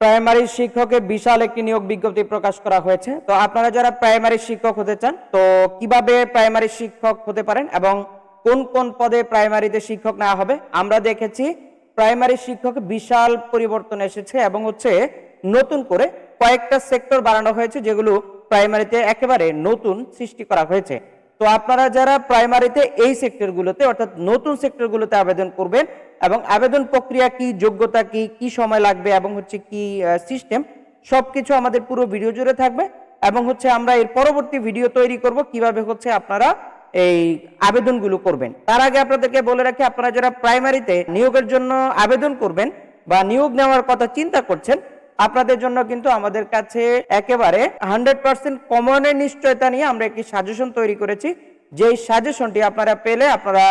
Primary শিক্ষকে বিশাল একটি নিয়োগ বিজ্ঞপ্তি প্রকাশ করা হয়েছে। তো আপনারা যারা প্রাইমারি শিক্ষক হতে চান, তো কীভাবে প্রাইমারি শিক্ষক হতে পারেন এবং কোন কোন পদে প্রাইমারিতে শিক্ষক নেওয়া হবে, আমরা দেখেছি প্রাইমারি শিক্ষক বিশাল পরিবর্তন এসেছে এবং হচ্ছে নতুন করে কয়েকটা সেক্টর বাড়ানো হয়েছে যেগুলো প্রাইমারিতে একেবারে নতুন সৃষ্টি করা হয়েছে। তো আপনারা যারা প্রাইমারিতে এই সেক্টরগুলোতে, অর্থাৎ নতুন সেক্টরগুলোতে আবেদন করবেন এবং আবেদন প্রক্রিয়া কি, যোগ্যতা কি কি সময় লাগবে এবং হচ্ছে কি সিস্টেম সবকিছু আমাদের পুরো ভিডিও জুড়ে থাকবে এবং হচ্ছে আমরা এর পরবর্তী ভিডিও তৈরি করব কীভাবে হচ্ছে আপনারা এই আবেদনগুলো করবেন। তার আগে আপনাদেরকে বলে রাখি, আপনারা যারা প্রাইমারিতে নিয়োগের জন্য আবেদন করবেন বা নিয়োগ নেওয়ার কথা চিন্তা করছেন আপনাদের জন্য কিন্তু আমাদের কাছে একেবারে হান্ড্রেড পার্সেন্ট কমনের নিশ্চয়তা নিয়ে আমরা একটি সাজেশন তৈরি করেছি। যেই সাজেশনটি আপনারা পেলে আপনারা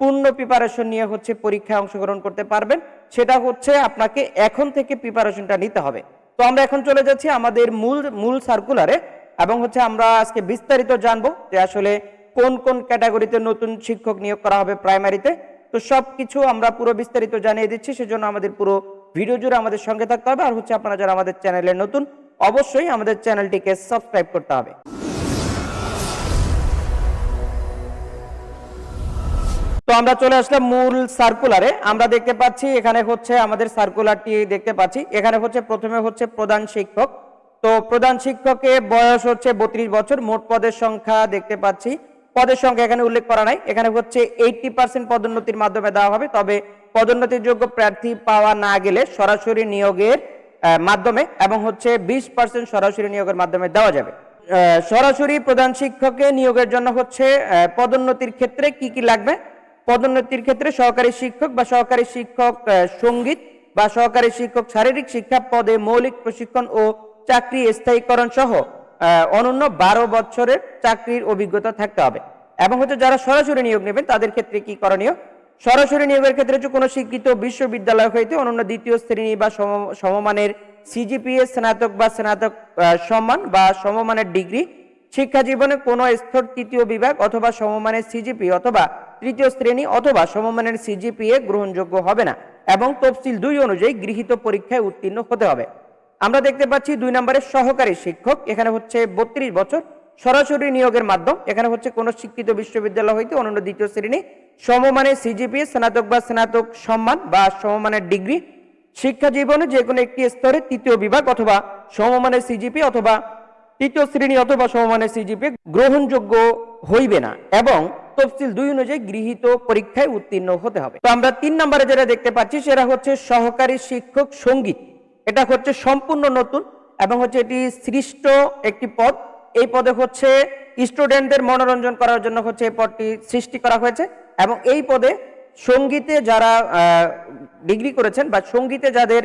পূর্ণ প্রিপারেশন নিয়ে হচ্ছে পরীক্ষায় অংশগ্রহণ করতে পারবেন। সেটা হচ্ছে আপনাকে এখন থেকে প্রিপারেশনটা নিতে হবে। তো আমরা এখন চলে যাচ্ছি আমাদের মূল মূল সার্কুলারে এবং হচ্ছে আমরা আজকে বিস্তারিত জানব যে আসলে কোন কোন ক্যাটাগরিতে নতুন শিক্ষক নিয়োগ করা হবে প্রাইমারিতে তো সবকিছু আমরা পুরো বিস্তারিত জানিয়ে দিচ্ছি, সেজন্য আমাদের পুরো ভিডিও জুড়ে আমাদের সঙ্গে থাকতে হবে। আর হচ্ছে আপনারা যারা আমাদের চ্যানেলে নতুন, অবশ্যই আমাদের চ্যানেলটিকে সাবস্ক্রাইব করতে হবে। তো আমরা চলে আসলাম মূল সার্কুলারে আমরা দেখতে পাচ্ছি এখানে হচ্ছে আমাদের সার্কুলারটি দেখতে পাচ্ছি। এখানে হচ্ছে প্রথমে হচ্ছে প্রধান শিক্ষক। তো প্রধান শিক্ষকের বয়স হচ্ছে বত্রিশ বছর। মোট পদের সংখ্যা দেখতে পাচ্ছি। পদের সংখ্যা এখানে উল্লেখ করা নাই। এখানে হচ্ছে এইটটি পার্সেন্ট পদোন্নতির মাধ্যমে দেওয়া হবে। তবে পদোন্নতির যোগ্য প্রার্থী পাওয়া না গেলে সরাসরি নিয়োগের মাধ্যমে এবং হচ্ছে বিশ পার্সেন্ট সরাসরি নিয়োগের মাধ্যমে দেওয়া যাবে। সরাসরি প্রধান শিক্ষককে নিয়োগের জন্য হচ্ছে পদোন্নতির ক্ষেত্রে কি কি লাগবে? পদোন্নতির ক্ষেত্রে সহকারী শিক্ষক বা সহকারী শিক্ষক সংগীত বা সহকারী শিক্ষক শারীরিক শিক্ষা পদে মৌলিক প্রশিক্ষণ ও চাকরি স্থায়ীকরণ সহ অনন্য বারো বছরের চাকরির অভিজ্ঞতা থাকতে হবে। এবং হচ্ছে যারা সরাসরি নিয়োগ নেবেন তাদের ক্ষেত্রে কি করণীয়? সরাসরি নিয়োগের ক্ষেত্রে কোনো শিক্ষিত বিশ্ববিদ্যালয় হইতে অনন্য দ্বিতীয় শ্রেণি বা সমমানের সিজিপিএ স্নাতক বা স্নাতক সম্মান বা সমমানের ডিগ্রি, শিক্ষা জীবনে কোনো স্তর তৃতীয় বিভাগ অথবা সমমানের সিজিপি অথবা তৃতীয় শ্রেণি অথবা সমমানের সিজিপিএ গ্রহণযোগ্য হবে না এবং তফসিল দুই অনুযায়ী গৃহীত পরীক্ষায় উত্তীর্ণ হতে হবে। আমরা দেখতে পাচ্ছি দুই নম্বরের সহকারী শিক্ষক, এখানে হচ্ছে বত্রিশ বছর, সরাসরি নিয়োগের মাধ্যম, এখানে হচ্ছে কোনো শিক্ষিত বিশ্ববিদ্যালয় হইতে অনন্য দ্বিতীয় শ্রেণি সমমানের সিজিপিএ স্নাতক বা স্নাতক সম্মান বা সমমানের ডিগ্রি, শিক্ষা জীবনে যে কোনো একটি স্তরে তৃতীয় বিভাগ অথবা সমমানের সিজিপি অথবা তৃতীয় শ্রেণি অথবা সমমানের সিজিপি গ্রহণযোগ্য হইবে না এবং তফসিল দুই অনুযায়ী গৃহীত পরীক্ষায় উত্তীর্ণ হতে হবে। তো আমরা তিন নম্বরে যেটা দেখতে পাচ্ছি সেটা হচ্ছে সহকারী শিক্ষক সংগীত। এটা হচ্ছে সম্পূর্ণ নতুন এবং হচ্ছে এটি সৃষ্ট একটি পদ। এই পদে হচ্ছে স্টুডেন্টদের মনোরঞ্জন করার জন্য হচ্ছে এই পদটি সৃষ্টি করা হয়েছে। এবং এই পদে সঙ্গীতে যারা ডিগ্রি করেছেন বা সঙ্গীতে যাদের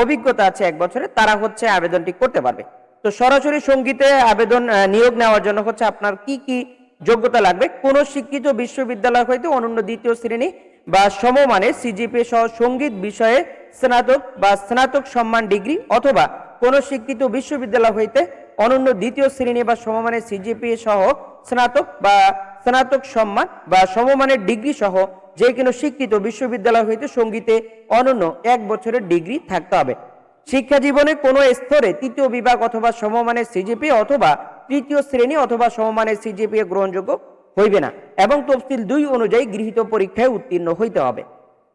অভিজ্ঞতা আছে এক বছরে, তারা হচ্ছে আবেদনটি করতে পারবে। তো সরাসরি সঙ্গীতে আবেদন নিয়োগ নেওয়ার জন্য হচ্ছে আপনার কি কি যোগ্যতা লাগবে? কোন শিক্ষিত বিশ্ববিদ্যালয় হইতে অনন্য দ্বিতীয় শ্রেণি বা সমমানের সিজিপি সহ সংগীত বিষয়ে স্নাতক বা স্নাতক সম্মান ডিগ্রি অথবা কোন শিক্ষিত বিশ্ববিদ্যালয় হইতে অনন্য দ্বিতীয় শ্রেণি বা সমমানের সিজিপি সহ স্নাতক বা স্নাতক সম্মান বা সমমানের ডিগ্রি সহ যে কোনো শিক্ষিত বিশ্ববিদ্যালয় হইতে সঙ্গীতে অনন্য এক বছরের ডিগ্রি থাকতে হবে। শিক্ষা জীবনে কোনো স্তরে তৃতীয় বিভাগ অথবা সমমানের সিজিপি অথবা তৃতীয় শ্রেণি অথবা সমমানের সিজিপি গ্রহণযোগ্য হইবে না এবং তফসিল দুই অনুযায়ী গৃহীত পরীক্ষায় উত্তীর্ণ হইতে হবে।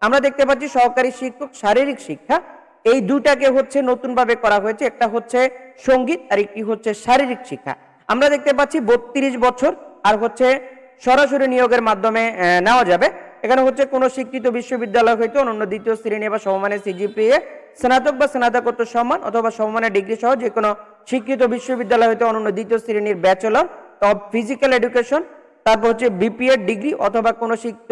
আমরা দেখতে পাচ্ছি সহকারী শিক্ষক শারীরিক শিক্ষা। এই দুটাকে হচ্ছে নতুনভাবে করা হয়েছে। একটা হচ্ছে সংগীত আর একটি হচ্ছে শারীরিক শিক্ষা। আমরা দেখতে পাচ্ছি বত্রিশ বছর আর হচ্ছে সরাসরি নিয়োগের মাধ্যমে নেওয়া যাবে। এখানে হচ্ছে কোনো শিক্ষিত বিশ্ববিদ্যালয় হইতে অনন্য দ্বিতীয় শ্রেণি বা সমমানের সিজিপিএ, স্নাতক বা স্নাতকোত্তর সম্মান অথবা সমমানের ডিগ্রি সহ যে কোনো শিক্ষিত বিশ্ববিদ্যালয় হইতে অনন্য দ্বিতীয় শ্রেণির ব্যাচেলর অফ ফিজিক্যাল এডুকেশন, তারপর হচ্ছে বিপিএড ডিগ্রি অথবা কোনো শিক্ষিত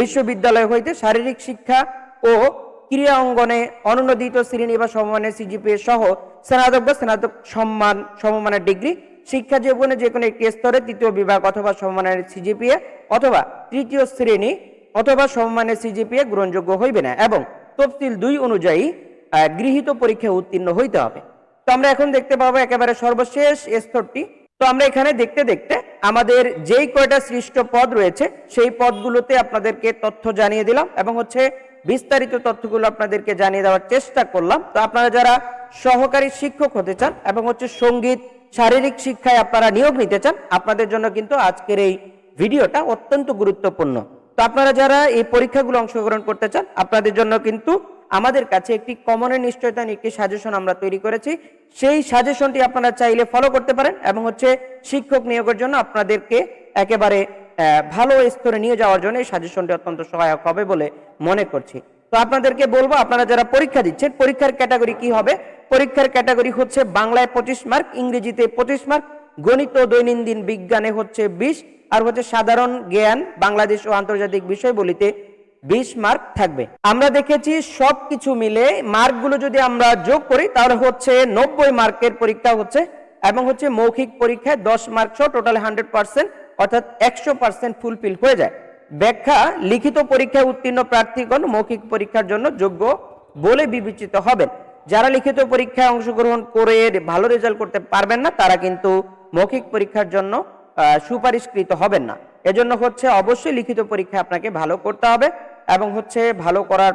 বিশ্ববিদ্যালয় হইতে শারীরিক শিক্ষা ও ক্রীড়া অঙ্গনে অনুন্নদিত শ্রেণি বা সমমানের সিজিপিএ সহ স্নাতক বা স্নাতক সম্মান, সমমানের ডিগ্রি শিক্ষা জীবনে যে কোনো একটি স্তরে তৃতীয় বিভাগ অথবা সমমানের সিজিপিএ অথবা তৃতীয় শ্রেণি অথবা সমমানের সিজিপিএ গ্রহণযোগ্য হইবে না এবং তফসিল দুই অনুযায়ী গৃহীত পরীক্ষায় উত্তীর্ণ হইতে হবে। তো আমরা এখন দেখতে পাবো একেবারে সর্বশেষ স্তরটি। তো আমরা এখানে দেখতে দেখতে আমাদের যেই কয়টা সৃষ্ট পদ রয়েছে, সেই পদগুলোতে আপনাদেরকে তথ্য জানিয়ে দিলাম এবং হচ্ছে বিস্তারিত তথ্যগুলো আপনাদেরকে জানিয়ে দেওয়ার চেষ্টা করলাম। তো আপনারা যারা সহকারী শিক্ষক হতে চান এবং হচ্ছে সংগীত শারীরিক শিক্ষায় আপনারা নিয়োগ নিতে চান, আপনাদের জন্য কিন্তু আজকের এই ভিডিওটা অত্যন্ত গুরুত্বপূর্ণ। তো আপনারা যারা এই পরীক্ষাগুলো অংশগ্রহণ করতে চান, আপনাদের জন্য কিন্তু আমাদের কাছে একটি কমনের নিশ্চয়তা একটি সাজেশন আমরা তৈরি করেছি। সেই সাজেশনটি আপনারা চাইলে ফলো করতে পারেন এবং হচ্ছে শিক্ষক নিয়োগের জন্য আপনাদেরকে একেবারে ভালো স্তরে নিয়ে যাওয়ার জন্য এই সাজেশনটি অত্যন্ত সহায়ক হবে বলে মনে করছি। তো আপনাদেরকে বলব, আপনারা যারা পরীক্ষা দিচ্ছেন, পরীক্ষার ক্যাটাগরি কি হবে? পরীক্ষার ক্যাটাগরি হচ্ছে বাংলায় পঁচিশ মার্ক, ইংরেজিতে পঁচিশ মার্ক, গণিত ও দৈনন্দিন বিজ্ঞানে হচ্ছে বিশ, আর হচ্ছে সাধারণ জ্ঞান, বাংলাদেশ ও আন্তর্জাতিক বিষয়গুলিতে বিশ মার্ক থাকবে। আমরা দেখেছি সবকিছু মিলে মার্কগুলো যদি আমরা যোগ করি, তাহলে হচ্ছে নব্বই মার্কের পরীক্ষা হচ্ছে, এবং হচ্ছে মৌখিক পরীক্ষায় দশ মার্ক সহ টোটাল হান্ড্রেড পার্সেন্ট অর্থাৎ একশো পার্সেন্ট ফুলফিল হয়ে যায়। ব্যাখ্যা, লিখিত পরীক্ষায় উত্তীর্ণ প্রার্থীগণ মৌখিক পরীক্ষার জন্য যোগ্য বলে বিবেচিত হবেন। যারা লিখিত পরীক্ষায় অংশগ্রহণ করে ভালো রেজাল্ট করতে পারবেন না, তারা কিন্তু মৌখিক পরীক্ষার জন্য সুপারিশকৃত হবেন না। এজন্য হচ্ছে অবশ্যই লিখিত পরীক্ষা আপনাকে ভালো করতে হবে এবং হচ্ছে ভালো করার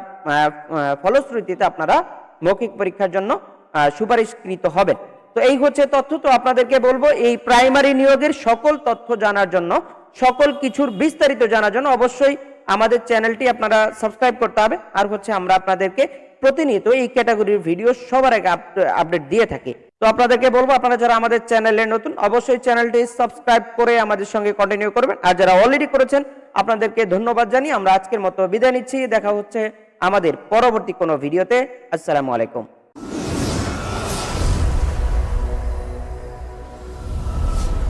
ফলশ্রুতিতে আপনারা মৌখিক পরীক্ষার জন্য সুপারিশকৃত হবেন। তো এই হচ্ছে তথ্য। তো আপনাদেরকে বলব, এই প্রাইমারি নিয়োগের সকল তথ্য জানার জন্য সকল কিছুর বিস্তারিত জানার জন্য অবশ্যই আমাদের চ্যানেলটি আপনারা সাবস্ক্রাইব করতে হবে। আর হচ্ছে আমরা আপনাদেরকে প্রতিনিয়ত এই ক্যাটাগরির ভিডিও সবার আগে আপডেট দিয়ে থাকি। তো আপনাদেরকে বলব, আপনারা যারা আমাদের চ্যানেলে নতুন, অবশ্যই চ্যানেলটি সাবস্ক্রাইব করে আমাদের সঙ্গে কন্টিনিউ করবেন। আর যারা অলরেডি করেছেন, আপনাদেরকে ধন্যবাদ জানিয়ে আমরা আজকের মতো বিদায় নিচ্ছি। দেখা হচ্ছে আমাদের পরবর্তী কোনো ভিডিওতে। আসসালামু আলাইকুম।